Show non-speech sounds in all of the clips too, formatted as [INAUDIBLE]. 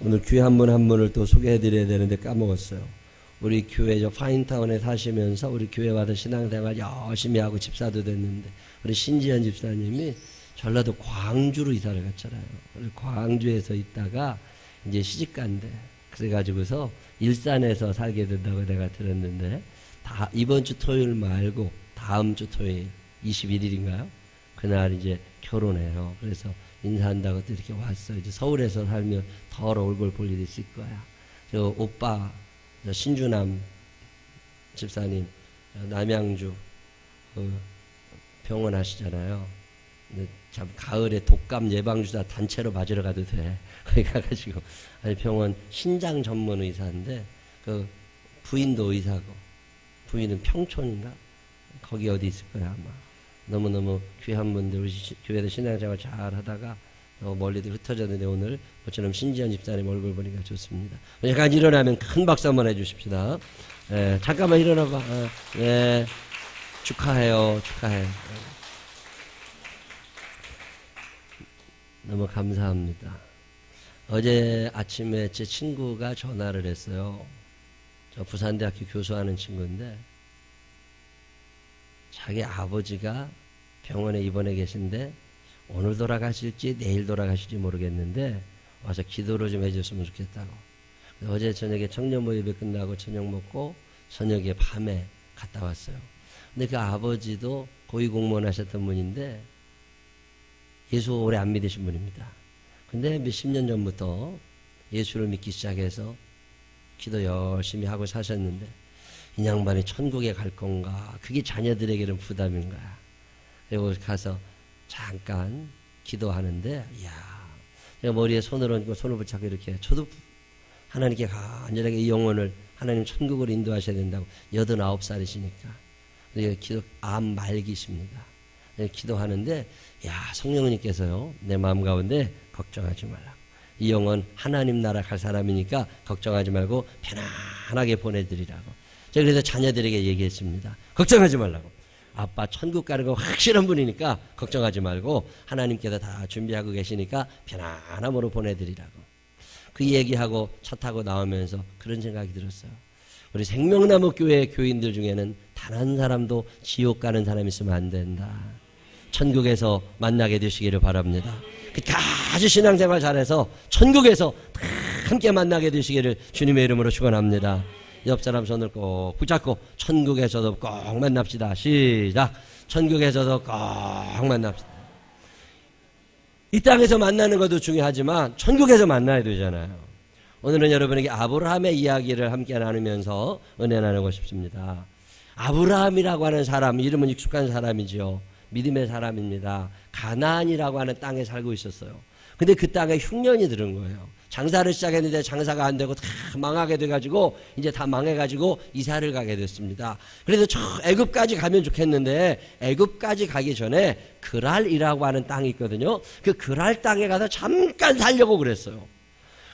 오늘 귀한 분 한 분을 또 소개해 드려야 되는데 까먹었어요. 우리 교회 저 파인타운에 사시면서 우리 교회 와서 신앙생활 열심히 하고 집사도 됐는데 우리 신지현 집사님이 전라도 광주로 이사를 갔잖아요. 광주에서 있다가 이제 시집 간대. 그래가지고서 일산에서 살게 된다고 내가 들었는데 다 이번 주 토요일 말고 다음 주 토요일 21일인가요? 그날 이제 결혼해요. 그래서 인사한다고 또 이렇게 왔어. 이제 서울에서 살면 더 얼굴 볼 일이 있을 거야. 저 오빠 저 신주남 집사님 저 남양주 그 병원 하시잖아요. 참 가을에 독감 예방 주사 단체로 맞으러 가도 돼. [LAUGHS] 거기 가가지고 아니 병원 신장 전문 의사인데 그 부인도 의사고 부인은 평촌인가 거기 어디 있을 거야 아마. 너무 너무 귀한 분들 우리 시- 교회에서 신앙생활 잘 하다가 어, 멀리도 흩어졌는데 오늘 모처럼 신지현 집사님 얼굴 보니까 좋습니다. 약간 일어나면 큰 박수 한번 해주십시다. 예, 잠깐만 일어나봐. 어, 예, 축하해요, 축하해. 너무 감사합니다. 어제 아침에 제 친구가 전화를 했어요. 저 부산대학교 교수하는 친구인데 자기 아버지가 병원에 입원해 계신데 오늘 돌아가실지 내일 돌아가실지 모르겠는데 와서 기도를 좀 해줬으면 좋겠다고. 어제 저녁에 청년 모임이 끝나고 저녁 먹고 저녁에 밤에 갔다 왔어요. 근데 그 아버지도 고위공무원 하셨던 분인데 예수 오래 안 믿으신 분입니다. 근데 몇십 년 전부터 예수를 믿기 시작해서 기도 열심히 하고 사셨는데 이 양반이 천국에 갈 건가? 그게 자녀들에게는 부담인 거 야. 그리고 가서 잠깐 기도하는데, 야, 제가 머리에 손을 얹고 손을 붙잡고 이렇게 저도 하나님께 간절하게 이 영혼을 하나님 천국으로 인도하셔야 된다고 여든아홉 살이시니까 기도 암 말기십니다. 네, 기도하는데 야 성령님께서요 내 마음 가운데 걱정하지 말라. 이 영혼 하나님 나라 갈 사람이니까 걱정하지 말고 편안하게 보내드리라고. 제가 그래서 자녀들에게 얘기했습니다. 걱정하지 말라고. 아빠 천국 가는 거 확실한 분이니까 걱정하지 말고 하나님께서 다 준비하고 계시니까 편안함으로 보내드리라고. 그 얘기하고 차 타고 나오면서 그런 생각이 들었어요. 우리 생명나무 교회 교인들 중에는 단 한 사람도 지옥 가는 사람 있으면 안 된다. 천국에서 만나게 되시기를 바랍니다. 그 아주 신앙생활 잘해서 천국에서 다 함께 만나게 되시기를 주님의 이름으로 축원합니다. 옆 사람 손을 꼭 붙잡고 천국에서도 꼭 만납시다. 시작. 천국에서도 꼭 만납시다. 이 땅에서 만나는 것도 중요하지만 천국에서 만나야 되잖아요. 오늘은 여러분에게 아브라함의 이야기를 함께 나누면서 은혜 나누고 싶습니다. 아브라함이라고 하는 사람 이름은 익숙한 사람이죠. 믿음의 사람입니다. 가나안이라고 하는 땅에 살고 있었어요. 근데 그 땅에 흉년이 들은 거예요. 장사를 시작했는데 장사가 안 되고 다 망하게 돼가지고 이제 다 망해가지고 이사를 가게 됐습니다. 그래서 저 애굽까지 가면 좋겠는데 애굽까지 가기 전에 그랄이라고 하는 땅이 있거든요. 그 그랄 땅에 가서 잠깐 살려고 그랬어요.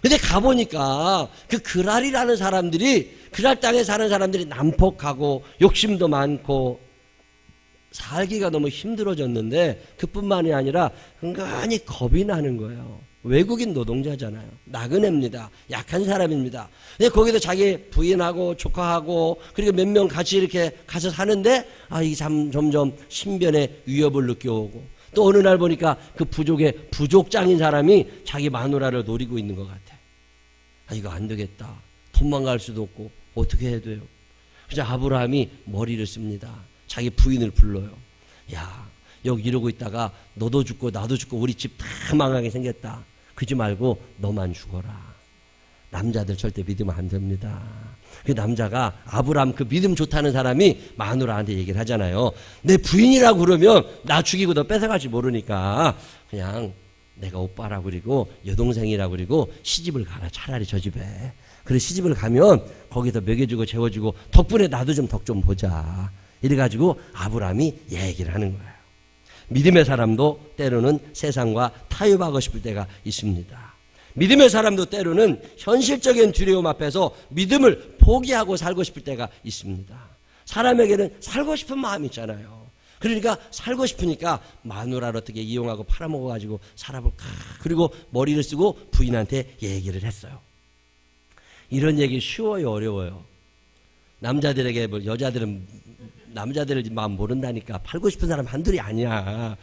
근데 가보니까 그 그랄이라는 사람들이 그랄 땅에 사는 사람들이 난폭하고 욕심도 많고 살기가 너무 힘들어졌는데 그뿐만이 아니라 은근히 겁이 나는 거예요. 외국인 노동자잖아요. 나그네입니다. 약한 사람입니다. 근데 거기도 자기 부인하고 조카하고 그리고 몇 명 같이 이렇게 가서 사는데 아, 이 참 점점 신변의 위협을 느껴오고 또 어느 날 보니까 그 부족의 부족장인 사람이 자기 마누라를 노리고 있는 것 같아. 아, 이거 안 되겠다. 도망갈 수도 없고 어떻게 해야 돼요? 그래서 아브라함이 머리를 씁니다. 자기 부인을 불러요. 야, 여기 이러고 있다가 너도 죽고 나도 죽고 우리 집 다 망하게 생겼다. 그지 말고 너만 죽어라. 남자들 절대 믿으면 안 됩니다. 그 남자가 아브라함 그 믿음 좋다는 사람이 마누라한테 얘기를 하잖아요. 내 부인이라고 그러면 나 죽이고 너 뺏어갈지 모르니까 그냥 내가 오빠라고 그리고 여동생이라고 그리고 시집을 가라. 차라리 저 집에. 그래 시집을 가면 거기서 먹여주고 재워주고 덕분에 나도 좀 덕좀 보자. 이래 가지고 아브라함이 얘기를 하는 거예요. 믿음의 사람도 때로는 세상과 타협하고 싶을 때가 있습니다. 믿음의 사람도 때로는 현실적인 두려움 앞에서 믿음을 포기하고 살고 싶을 때가 있습니다. 사람에게는 살고 싶은 마음이 있잖아요. 그러니까 살고 싶으니까 마누라를 어떻게 이용하고 팔아먹어가지고 살아볼까. 그리고 머리를 쓰고 부인한테 얘기를 했어요. 이런 얘기 쉬워요, 어려워요. 남자들에게 뭐 여자들은 남자들을 마음 모른다니까 팔고 싶은 사람 한둘이 아니야.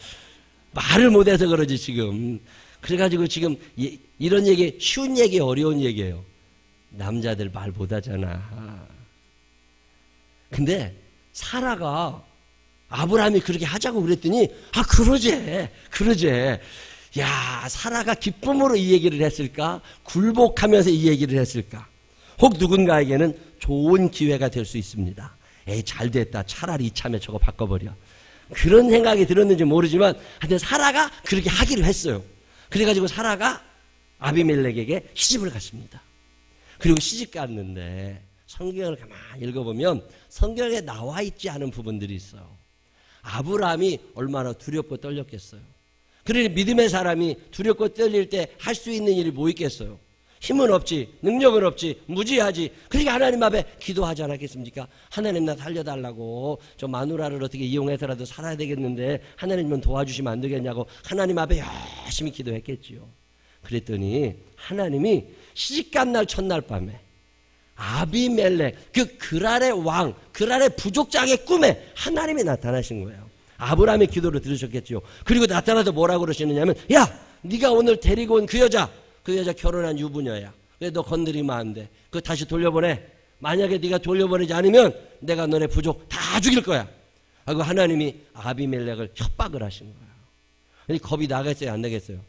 말을 못해서 그러지 지금. 그래가지고 지금 이, 이런 얘기 쉬운 얘기 어려운 얘기예요. 남자들 말 못하잖아. 근데 사라가 아브라함이 그렇게 하자고 그랬더니 아 그러제 그러제 야 사라가 기쁨으로 이 얘기를 했을까 굴복하면서 이 얘기를 했을까 혹 누군가에게는 좋은 기회가 될 수 있습니다 에이 잘 됐다 차라리 이참에 저거 바꿔버려 그런 생각이 들었는지 모르지만 하여튼 사라가 그렇게 하기로 했어요 그래가지고 사라가 아비멜렉에게 시집을 갔습니다 그리고 시집 갔는데 성경을 가만히 읽어보면 성경에 나와 있지 않은 부분들이 있어요. 아브라함이 얼마나 두렵고 떨렸겠어요. 그러니 믿음의 사람이 두렵고 떨릴 때 할 수 있는 일이 뭐 있겠어요? 힘은 없지, 능력은 없지, 무지하지. 그러니까 하나님 앞에 기도하지 않았겠습니까? 하나님 나 살려달라고 저 마누라를 어떻게 이용해서라도 살아야 되겠는데 하나님은 도와주시면 안 되겠냐고 하나님 앞에 열심히 기도했겠지요. 그랬더니 하나님이 시집간 날 첫날 밤에 아비멜렉 그 그랄의 왕 그랄의 부족장의 꿈에 하나님이 나타나신 거예요. 아브라함의 기도를 들으셨겠지요. 그리고 나타나서 뭐라고 그러시느냐면 야 네가 오늘 데리고 온 그 여자 그 여자 결혼한 유부녀야. 그래 너 건드리면 안 돼. 그거 다시 돌려보내. 만약에 네가 돌려보내지 않으면 내가 너네 부족 다 죽일 거야. 하고 하나님이 아비멜렉을 협박을 하신 거예요. 그러니 겁이 나겠어요 안 나겠어요?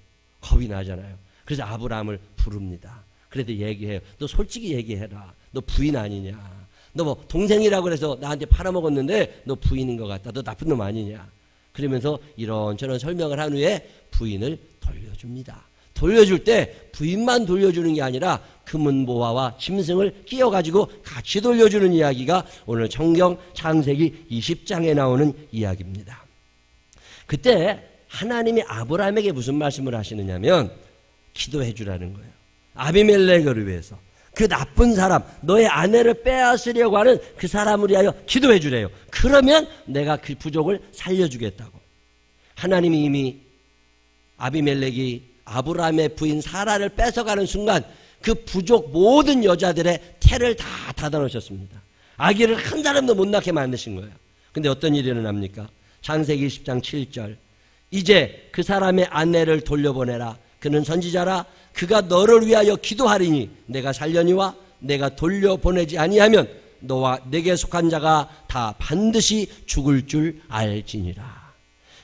겁이 나잖아요. 그래서 아브라함을 부릅니다. 그래도 얘기해요. 너 솔직히 얘기해라. 너 부인 아니냐? 너 뭐 동생이라고 그래서 나한테 팔아먹었는데 너 부인인 것 같다. 너 나쁜 놈 아니냐? 그러면서 이런저런 설명을 한 후에 부인을 돌려줍니다. 돌려줄 때 부인만 돌려주는 게 아니라 금은보화와 짐승을 끼워가지고 같이 돌려주는 이야기가 오늘 성경 창세기 20장에 나오는 이야기입니다. 그때 하나님이 아브라함에게 무슨 말씀을 하시느냐면 기도해 주라는 거예요. 아비멜렉을 위해서 그 나쁜 사람 너의 아내를 빼앗으려고 하는 그 사람을 위하여 기도해 주래요. 그러면 내가 그 부족을 살려주겠다고. 하나님이 이미 아비멜렉이 아브라함의 부인 사라를 뺏어가는 순간 그 부족 모든 여자들의 태를 다 닫아놓으셨습니다. 아기를 한 사람도 못 낳게 만드신 거예요. 근데 어떤 일이 일어납니까? 창세기 20장 7절. 이제 그 사람의 아내를 돌려보내라. 그는 선지자라 그가 너를 위하여 기도하리니 내가 살려니와 내가 돌려보내지 아니하면 너와 내게 속한 자가 다 반드시 죽을 줄 알지니라.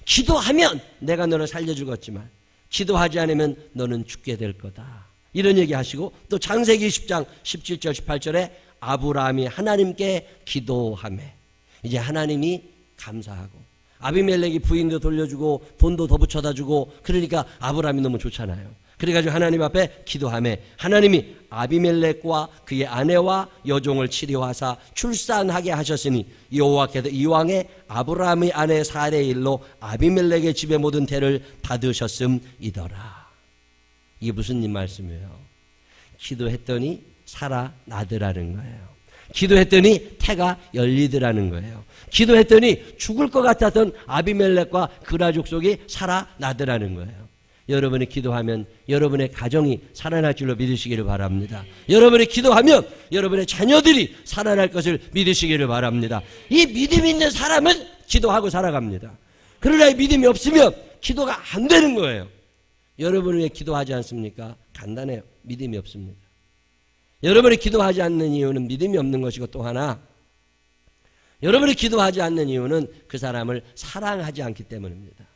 기도하면 내가 너를 살려주겠지만 기도하지 않으면 너는 죽게 될 거다. 이런 얘기 하시고 또 창세기 10장 17절 18절에 아브라함이 하나님께 기도하매 이제 하나님이 감사하고 아비멜렉이 부인도 돌려주고 돈도 더 붙여다 주고 그러니까 아브라함이 너무 좋잖아요. 그래가지고 하나님 앞에 기도하매 하나님이 아비멜렉과 그의 아내와 여종을 치료하사 출산하게 하셨으니 여호와께서 이왕에 아브라함의 아내 사례의 일로 아비멜렉의 집의 모든 태를 닫으셨음이더라. 이게 무슨 말씀이에요? 기도했더니 살아나더라는 거예요. 기도했더니 태가 열리더라는 거예요. 기도했더니 죽을 것 같았던 아비멜렉과 그라 족 속이 살아나더라는 거예요. 여러분이 기도하면 여러분의 가정이 살아날 줄로 믿으시기를 바랍니다. 여러분이 기도하면 여러분의 자녀들이 살아날 것을 믿으시기를 바랍니다. 이 믿음 있는 사람은 기도하고 살아갑니다. 그러나 이 믿음이 없으면 기도가 안 되는 거예요. 여러분은 왜 기도하지 않습니까? 간단해요. 믿음이 없습니다. 여러분이 기도하지 않는 이유는 믿음이 없는 것이고 또 하나 여러분이 기도하지 않는 이유는 그 사람을 사랑하지 않기 때문입니다.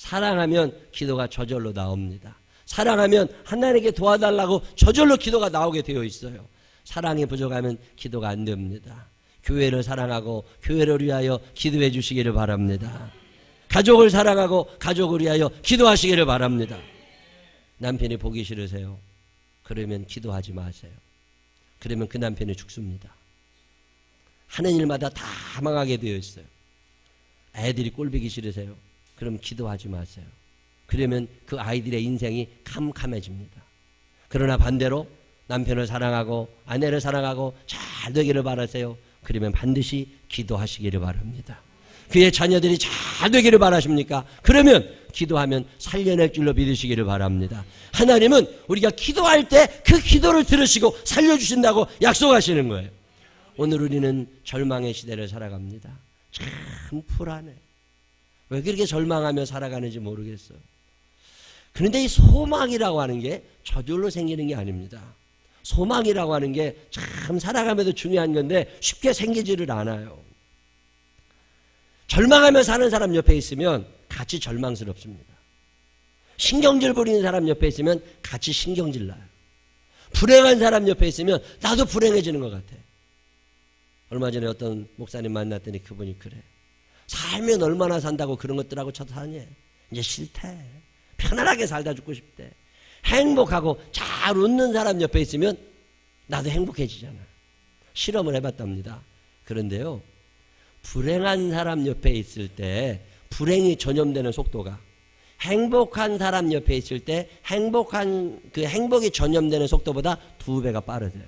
사랑하면 기도가 저절로 나옵니다. 사랑하면 하나님께 도와달라고 저절로 기도가 나오게 되어 있어요. 사랑이 부족하면 기도가 안 됩니다. 교회를 사랑하고 교회를 위하여 기도해 주시기를 바랍니다. 가족을 사랑하고 가족을 위하여 기도하시기를 바랍니다. 남편이 보기 싫으세요. 그러면 기도하지 마세요. 그러면 그 남편이 죽습니다. 하는 일마다 다 망하게 되어 있어요. 애들이 꼴보기 싫으세요. 그럼 기도하지 마세요. 그러면 그 아이들의 인생이 캄캄해집니다. 그러나 반대로 남편을 사랑하고 아내를 사랑하고 잘 되기를 바라세요. 그러면 반드시 기도하시기를 바랍니다. 그의 자녀들이 잘 되기를 바라십니까? 그러면 기도하면 살려낼 줄로 믿으시기를 바랍니다. 하나님은 우리가 기도할 때 그 기도를 들으시고 살려주신다고 약속하시는 거예요. 오늘 우리는 절망의 시대를 살아갑니다. 참 불안해. 왜 그렇게 절망하며 살아가는지 모르겠어요. 그런데 이 소망이라고 하는 게 저절로 생기는 게 아닙니다. 소망이라고 하는 게 참 살아가면서 중요한 건데 쉽게 생기지를 않아요. 절망하며 사는 사람 옆에 있으면 같이 절망스럽습니다. 신경질 부리는 사람 옆에 있으면 같이 신경질 나요. 불행한 사람 옆에 있으면 나도 불행해지는 것 같아. 얼마 전에 어떤 목사님 만났더니 그분이 그래. 살면 얼마나 산다고 그런 것들하고 쳐도 사니? 이제 싫대. 편안하게 살다 죽고 싶대. 행복하고 잘 웃는 사람 옆에 있으면 나도 행복해지잖아. 실험을 해봤답니다. 그런데요, 불행한 사람 옆에 있을 때 불행이 전염되는 속도가 행복한 사람 옆에 있을 때 행복한 그 행복이 전염되는 속도보다 두 배가 빠르대요.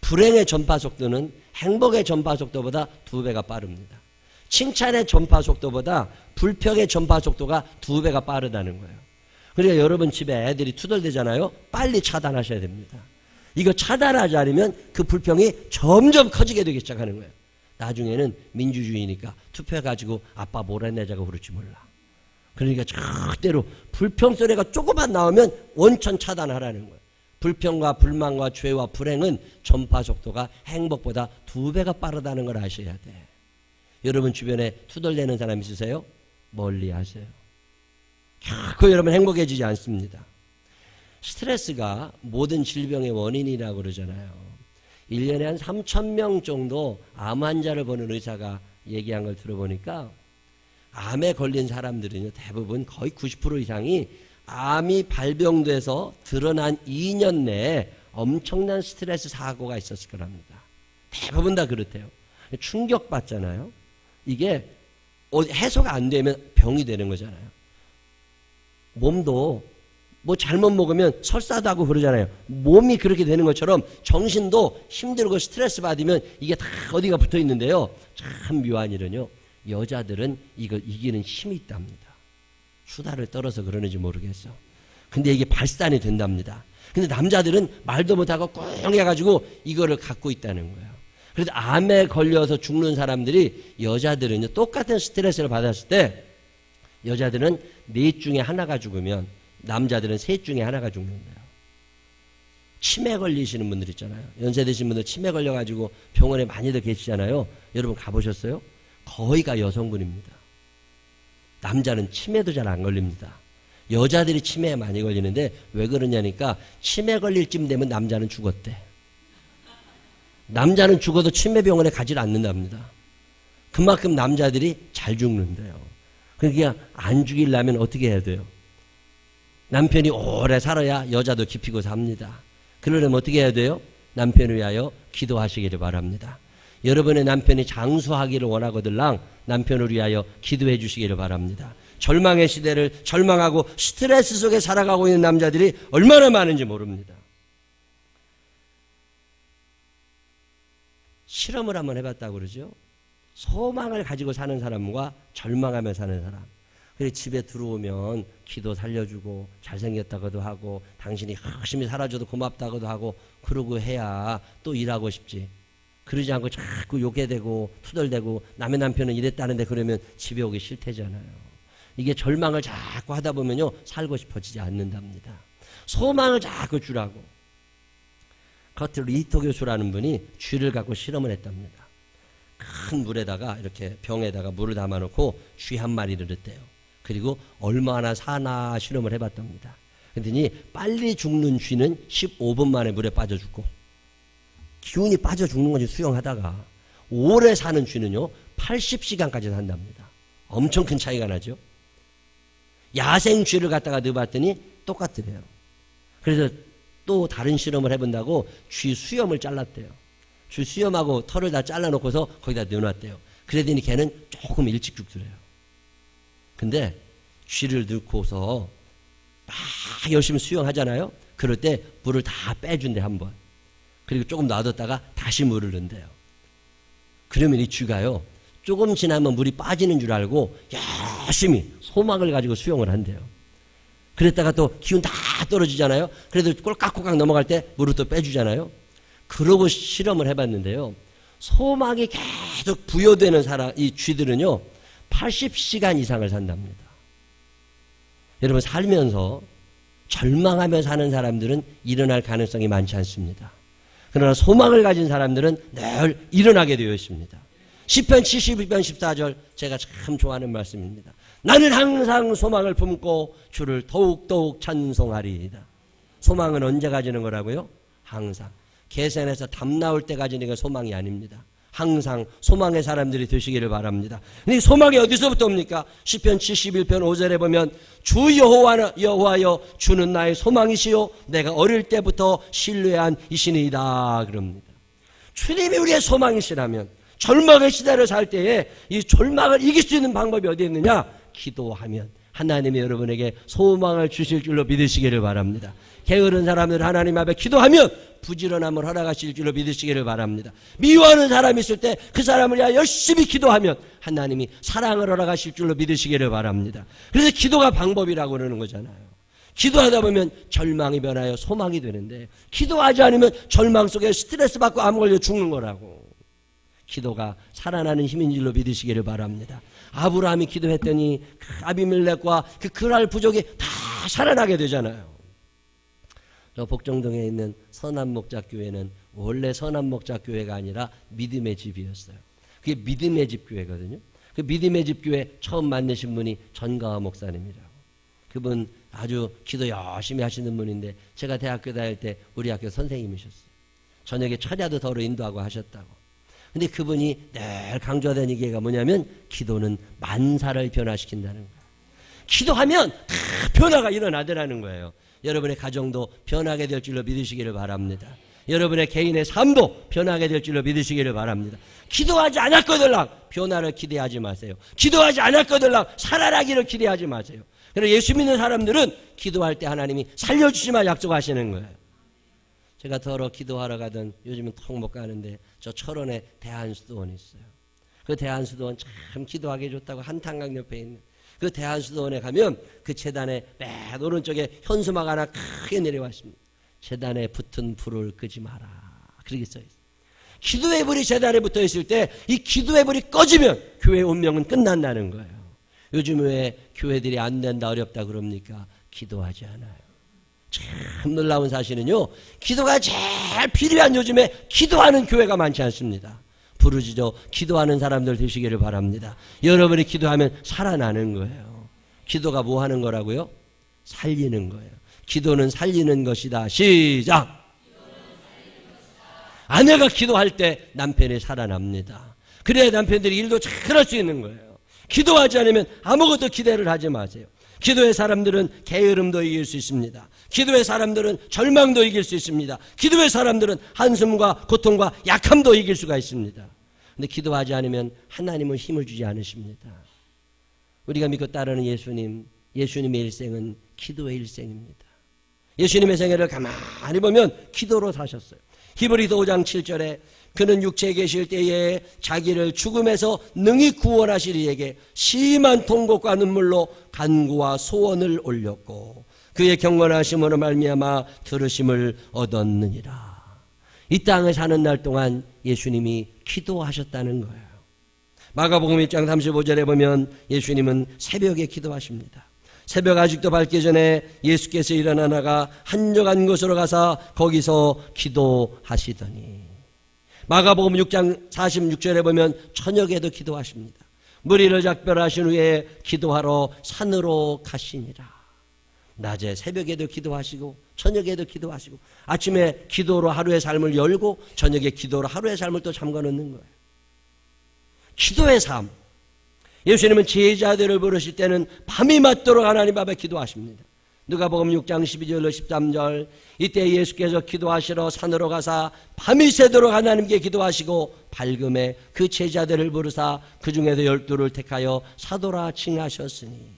불행의 전파 속도는 행복의 전파 속도보다 두 배가 빠릅니다. 칭찬의 전파 속도보다 불평의 전파 속도가 두 배가 빠르다는 거예요. 그러니까 여러분 집에 애들이 투덜대잖아요. 빨리 차단하셔야 됩니다. 이거 차단하지 않으면 그 불평이 점점 커지게 되기 시작하는 거예요. 나중에는 민주주의니까 투표해가지고 아빠 몰아내자고 그럴지 몰라. 그러니까 절대로 불평 소리가 조금만 나오면 원천 차단하라는 거예요. 불평과 불만과 죄와 불행은 전파 속도가 행복보다 두 배가 빠르다는 걸 아셔야 돼. 여러분 주변에 투덜대는 사람 있으세요? 멀리 하세요. 결코 여러분 행복해지지 않습니다. 스트레스가 모든 질병의 원인이라고 그러잖아요. 1년에 한 3천 명 정도 암 환자를 보는 의사가 얘기한 걸 들어보니까 암에 걸린 사람들은요 대부분 거의 90% 이상이 암이 발병돼서 드러난 2년 내에 엄청난 스트레스 사고가 있었을 거랍니다. 대부분 다 그렇대요. 충격받잖아요. 이게 어, 해소가 안 되면 병이 되는 거잖아요. 몸도 뭐 잘못 먹으면 설사도 하고 그러잖아요. 몸이 그렇게 되는 것처럼 정신도 힘들고 스트레스 받으면 이게 다 어디가 붙어 있는데요. 참 묘한 일은요. 여자들은 이걸 이기는 힘이 있답니다. 수다를 떨어서 그러는지 모르겠어. 근데 이게 발산이 된답니다. 근데 남자들은 말도 못하고 꽁 해가지고 이거를 갖고 있다는 거예요. 그래서 암에 걸려서 죽는 사람들이 여자들은요 똑같은 스트레스를 받았을 때 여자들은 넷 중에 하나가 죽으면 남자들은 셋 중에 하나가 죽는데요. 치매 걸리시는 분들 있잖아요. 연세 드신 분들 치매 걸려가지고 병원에 많이들 계시잖아요. 여러분 가보셨어요? 거의가 여성분입니다. 남자는 치매도 잘 안 걸립니다. 여자들이 치매에 많이 걸리는데 왜 그러냐니까 치매 걸릴 쯤 되면 남자는 죽었대. 남자는 죽어도 치매병원에 가지 않는답니다. 그만큼 남자들이 잘 죽는데요. 그러니까 안 죽이려면 어떻게 해야 돼요? 남편이 오래 살아야 여자도 깊이고 삽니다. 그러려면 어떻게 해야 돼요? 남편을 위하여 기도하시기를 바랍니다. 여러분의 남편이 장수하기를 원하거들랑 남편을 위하여 기도해 주시기를 바랍니다. 절망의 시대를 절망하고 스트레스 속에 살아가고 있는 남자들이 얼마나 많은지 모릅니다. 실험을 한번 해봤다고 그러죠. 소망을 가지고 사는 사람과 절망하며 사는 사람. 그래 집에 들어오면 기도 살려주고 잘생겼다고도 하고 당신이 열심히 살아줘도 고맙다고도 하고 그러고 해야 또 일하고 싶지. 그러지 않고 자꾸 욕해대고 투덜대고 남의 남편은 이랬다는데 그러면 집에 오기 싫대잖아요. 이게 절망을 자꾸 하다 보면요 살고 싶어지지 않는답니다. 소망을 자꾸 주라고. 커트 리토 교수라는 분이 쥐를 갖고 실험을 했답니다. 큰 물에다가 이렇게 병에다가 물을 담아놓고 쥐 한 마리를 넣었대요. 그리고 얼마나 사나 실험을 해봤답니다. 그랬더니 빨리 죽는 쥐는 15분 만에 물에 빠져 죽고 기운이 빠져 죽는 건지 수영하다가 오래 사는 쥐는요 80시간까지 산답니다. 엄청 큰 차이가 나죠. 야생 쥐를 갖다가 넣어봤더니 똑같더래요. 그래서 또 다른 실험을 해본다고 쥐 수염을 잘랐대요. 쥐 수염하고 털을 다 잘라놓고서 거기다 넣어놨대요. 그러더니 걔는 조금 일찍 죽더래요. 근데 쥐를 넣고서 막 열심히 수영하잖아요. 그럴 때 물을 다 빼준대 한 번. 그리고 조금 놔뒀다가 다시 물을 넣는데요. 그러면 이 쥐가요 조금 지나면 물이 빠지는 줄 알고 열심히 소망을 가지고 수영을 한대요. 그랬다가 또 기운 다 떨어지잖아요. 그래도 꼴깍꼴깍 넘어갈 때또 빼주잖아요. 그러고 실험을 해봤는데요. 소망이 계속 부여되는 사람, 이 쥐들은요, 80시간 이상을 산답니다. 여러분, 살면서 절망하며 사는 사람들은 일어날 가능성이 많지 않습니다. 그러나 소망을 가진 사람들은 늘 일어나게 되어 있습니다. 10편 72편 14절 제가 참 좋아하는 말씀입니다. 나는 항상 소망을 품고 주를 더욱더욱 찬송하리이다. 소망은 언제 가지는 거라고요? 항상. 계산에서 담 나올 때 가지는 게 소망이 아닙니다. 항상 소망의 사람들이 되시기를 바랍니다. 근데 이 소망이 어디서부터 옵니까? 시편 71편 5절에 보면 주 여호와 여호와여 주는 나의 소망이시요 내가 어릴 때부터 신뢰한 이신이다 그럽니다. 주님이 우리의 소망이시라면 절망의 시대를 살 때에 이 절망을 이길 수 있는 방법이 어디 있느냐? 기도하면 하나님이 여러분에게 소망을 주실 줄로 믿으시기를 바랍니다. 게으른 사람들 하나님 앞에 기도하면 부지런함을 허락하실 줄로 믿으시기를 바랍니다. 미워하는 사람이 있을 때 그 사람을 위하여 열심히 기도하면 하나님이 사랑을 허락하실 줄로 믿으시기를 바랍니다. 그래서 기도가 방법이라고 그러는 거잖아요. 기도하다 보면 절망이 변하여 소망이 되는데 기도하지 않으면 절망 속에 스트레스 받고 암 걸려 죽는 거라고. 기도가 살아나는 힘인 줄로 믿으시기를 바랍니다. 아브라함이 기도했더니 그 아비멜렉과 그 그랄 부족이 다 살아나게 되잖아요. 저 복정동에 있는 선한 목자 교회는 원래 선한 목자 교회가 아니라 믿음의 집이었어요. 그게 믿음의 집 교회거든요. 그 믿음의 집 교회 처음 만나신 분이 전가화 목사님이라고. 그분 아주 기도 열심히 하시는 분인데 제가 대학교 다닐 때 우리 학교 선생님이셨어요. 저녁에 철야도 더러 인도하고 하셨다고. 근데 그분이 늘 강조하던 얘기가 뭐냐면 기도는 만사를 변화시킨다는 거예요. 기도하면 다 변화가 일어나더라는 거예요. 여러분의 가정도 변하게 될 줄로 믿으시기를 바랍니다. 여러분의 개인의 삶도 변하게 될 줄로 믿으시기를 바랍니다. 기도하지 않았거들랑 변화를 기대하지 마세요. 기도하지 않았거들랑 살아나기를 기대하지 마세요. 그래서 예수 믿는 사람들은 기도할 때 하나님이 살려주시마 약속하시는 거예요. 제가 더러 기도하러 가던 요즘은 통 못 가는데 저 철원에 대한수도원이 있어요. 그 대한수도원 참 기도하기 좋다고 한탄강 옆에 있는 그 대한수도원에 가면 그 재단에 맨 오른쪽에 현수막 하나 크게 내려와 있습니다. 재단에 붙은 불을 끄지 마라. 그렇게 써 있어요. 기도의 불이 재단에 붙어 있을 때 이 기도의 불이 꺼지면 교회 운명은 끝난다는 거예요. 요즘 왜 교회들이 안 된다 어렵다 그럽니까? 기도하지 않아요. 참 놀라운 사실은요. 기도가 제일 필요한 요즘에 기도하는 교회가 많지 않습니다. 부르짖어 기도하는 사람들 되시기를 바랍니다. 여러분이 기도하면 살아나는 거예요. 기도가 뭐 하는 거라고요? 살리는 거예요. 기도는 살리는 것이다. 시작. 아내가 기도할 때 남편이 살아납니다. 그래야 남편들이 일도 잘 할 수 있는 거예요. 기도하지 않으면 아무것도 기대를 하지 마세요. 기도의 사람들은 게으름도 이길 수 있습니다. 기도의 사람들은 절망도 이길 수 있습니다. 기도의 사람들은 한숨과 고통과 약함도 이길 수가 있습니다. 근데 기도하지 않으면 하나님은 힘을 주지 않으십니다. 우리가 믿고 따르는 예수님, 예수님의 일생은 기도의 일생입니다. 예수님의 생애를 가만히 보면 기도로 사셨어요. 히브리서 5장 7절에 그는 육체에 계실 때에 자기를 죽음에서 능히 구원하실 이에게 심한 통곡과 눈물로 간구와 소원을 올렸고 그의 경건하심으로 말미암아 들으심을 얻었느니라. 이 땅에 사는 날 동안 예수님이 기도하셨다는 거예요. 마가복음 1장 35절에 보면 예수님은 새벽에 기도하십니다. 새벽 아직도 밝기 전에 예수께서 일어나 나가 한적한 곳으로 가서 거기서 기도하시더니 마가복음 6장 46절에 보면 저녁에도 기도하십니다. 무리를 작별하신 후에 기도하러 산으로 가시니라. 낮에 새벽에도 기도하시고 저녁에도 기도하시고 아침에 기도로 하루의 삶을 열고 저녁에 기도로 하루의 삶을 또 잠궈 놓는 거예요. 기도의 삶. 예수님은 제자들을 부르실 때는 밤이 맞도록 하나님 앞에 기도하십니다. 누가복음 6장 12절로 13절 이때 예수께서 기도하시러 산으로 가사 밤이 새도록 하나님께 기도하시고 밝음에 그 제자들을 부르사 그 중에도 열두를 택하여 사도라 칭하셨으니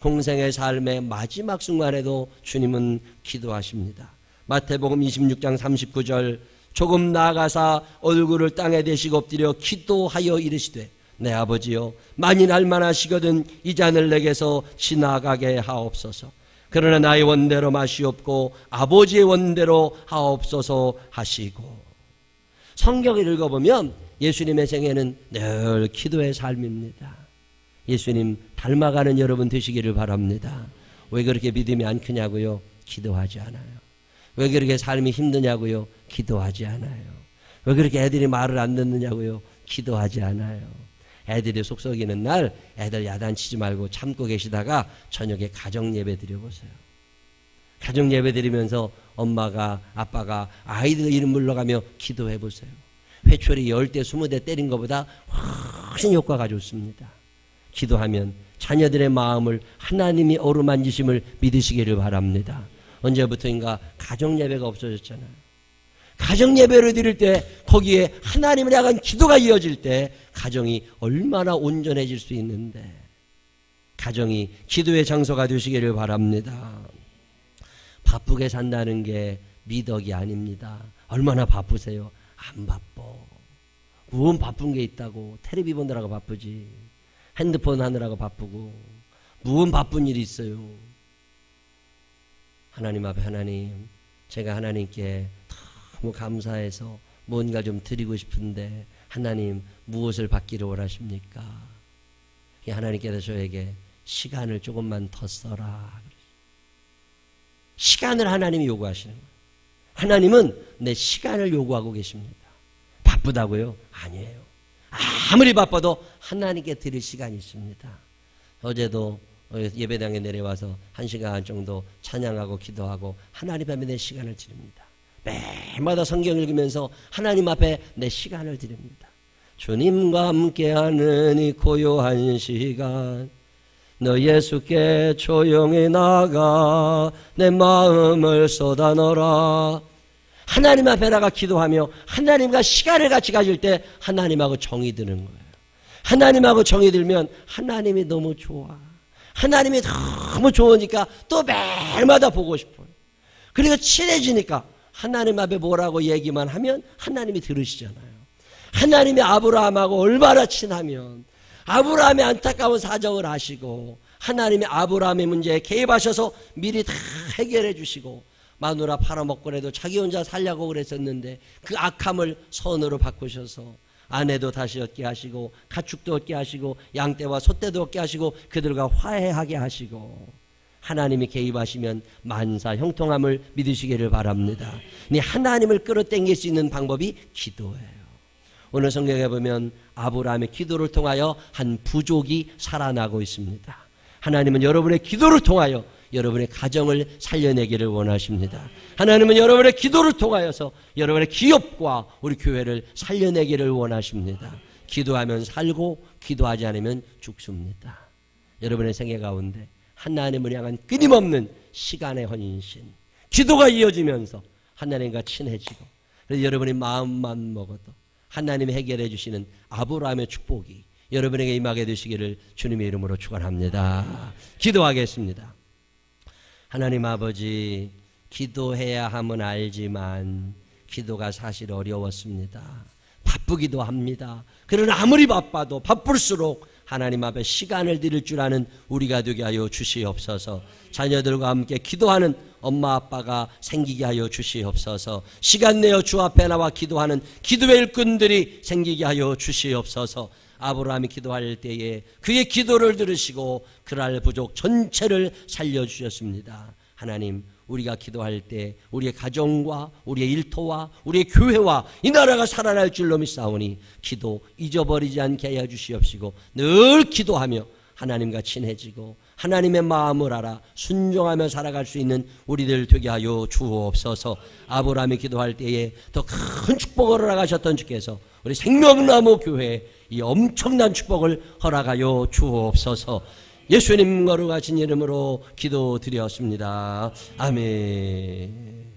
공생의 삶의 마지막 순간에도 주님은 기도하십니다. 마태복음 26장 39절 조금 나아가사 얼굴을 땅에 대시고 엎드려 기도하여 이르시되 내 아버지여 만일 알만하시거든 이 잔을 내게서 지나가게 하옵소서 그러나 나의 원대로 마시옵고 아버지의 원대로 하옵소서 하시고 성경을 읽어보면 예수님의 생애는 늘 기도의 삶입니다. 예수님 닮아가는 여러분 되시기를 바랍니다. 왜 그렇게 믿음이 안 크냐고요? 기도하지 않아요. 왜 그렇게 삶이 힘드냐고요? 기도하지 않아요. 왜 그렇게 애들이 말을 안 듣느냐고요? 기도하지 않아요. 애들이 속썩이는 날 애들 야단치지 말고 참고 계시다가 저녁에 가정 예배 드려보세요. 가정 예배 드리면서 엄마가 아빠가 아이들 이름 불러가며 기도해 보세요. 회초리 열대 스무 대 때린 것보다 훨씬 효과가 좋습니다. 기도하면 자녀들의 마음을 하나님이 어루만지심을 믿으시기를 바랍니다. 언제부터인가 가정 예배가 없어졌잖아요. 가정 예배를 드릴 때 거기에 하나님을 향한 기도가 이어질 때 가정이 얼마나 온전해질 수 있는데 가정이 기도의 장소가 되시기를 바랍니다. 바쁘게 산다는 게 미덕이 아닙니다. 얼마나 바쁘세요? 안 바빠. 무슨 바쁜 게 있다고 텔레비 보느라고 바쁘지. 핸드폰 하느라고 바쁘고 무슨 바쁜 일이 있어요. 하나님 앞에 하나님 제가 하나님께 너무 감사해서 뭔가 좀 드리고 싶은데 하나님 무엇을 받기를 원하십니까? 하나님께서 저에게 시간을 조금만 더 써라. 시간을 하나님이 요구하시는 거예요. 하나님은 내 시간을 요구하고 계십니다. 바쁘다고요? 아니에요. 아무리 바빠도 하나님께 드릴 시간이 있습니다. 어제도 예배당에 내려와서 한 시간 정도 찬양하고 기도하고 하나님 앞에 내 시간을 드립니다. 매일마다 성경 읽으면서 하나님 앞에 내 시간을 드립니다. 주님과 함께하는 이 고요한 시간 너 예수께 조용히 나가 내 마음을 쏟아넣어라 하나님 앞에 나가 기도하며 하나님과 시간을 같이 가질 때 하나님하고 정이 드는 거예요. 하나님하고 정이 들면 하나님이 너무 좋아. 하나님이 너무 좋으니까 또 매일마다 보고 싶어요. 그리고 친해지니까 하나님 앞에 뭐라고 얘기만 하면 하나님이 들으시잖아요. 하나님이 아브라함하고 얼마나 친하면 아브라함의 안타까운 사정을 아시고 하나님이 아브라함의 문제에 개입하셔서 미리 다 해결해 주시고 마누라 팔아먹고라도 자기 혼자 살려고 그랬었는데 그 악함을 선으로 바꾸셔서 아내도 다시 얻게 하시고 가축도 얻게 하시고 양떼와 소떼도 얻게 하시고 그들과 화해하게 하시고 하나님이 개입하시면 만사 형통함을 믿으시기를 바랍니다. 네 하나님을 끌어당길 수 있는 방법이 기도예요. 오늘 성경에 보면 아브라함의 기도를 통하여 한 부족이 살아나고 있습니다. 하나님은 여러분의 기도를 통하여 여러분의 가정을 살려내기를 원하십니다. 하나님은 여러분의 기도를 통하여서 여러분의 기업과 우리 교회를 살려내기를 원하십니다. 기도하면 살고 기도하지 않으면 죽습니다. 여러분의 생애 가운데 하나님을 향한 끊임없는 시간의 헌신, 기도가 이어지면서 하나님과 친해지고 그래서 여러분이 마음만 먹어도 하나님이 해결해 주시는 아브라함의 축복이 여러분에게 임하게 되시기를 주님의 이름으로 축원합니다. 기도하겠습니다. 하나님 아버지 기도해야 함은 알지만 기도가 사실 어려웠습니다. 바쁘기도 합니다. 그러나 아무리 바빠도 바쁠수록 하나님 앞에 시간을 드릴 줄 아는 우리가 되게 하여 주시옵소서. 자녀들과 함께 기도하는 엄마 아빠가 생기게 하여 주시옵소서. 시간 내어 주 앞에 나와 기도하는 기도의 일꾼들이 생기게 하여 주시옵소서. 아브라함이 기도할 때에 그의 기도를 들으시고 그날 부족 전체를 살려 주셨습니다. 하나님 우리가 기도할 때 우리의 가정과 우리의 일터와 우리의 교회와 이 나라가 살아날 줄로 믿사오니 기도 잊어버리지 않게 하여 주시옵시고 늘 기도하며 하나님과 친해지고 하나님의 마음을 알아 순종하며 살아갈 수 있는 우리들 되게 하여 주옵소서 아브라함이 기도할 때에 더 큰 축복을 허락하셨던 주께서 우리 생명나무 교회에 이 엄청난 축복을 허락하여 주옵소서 예수님 거룩하신 이름으로 기도드렸습니다. 아멘.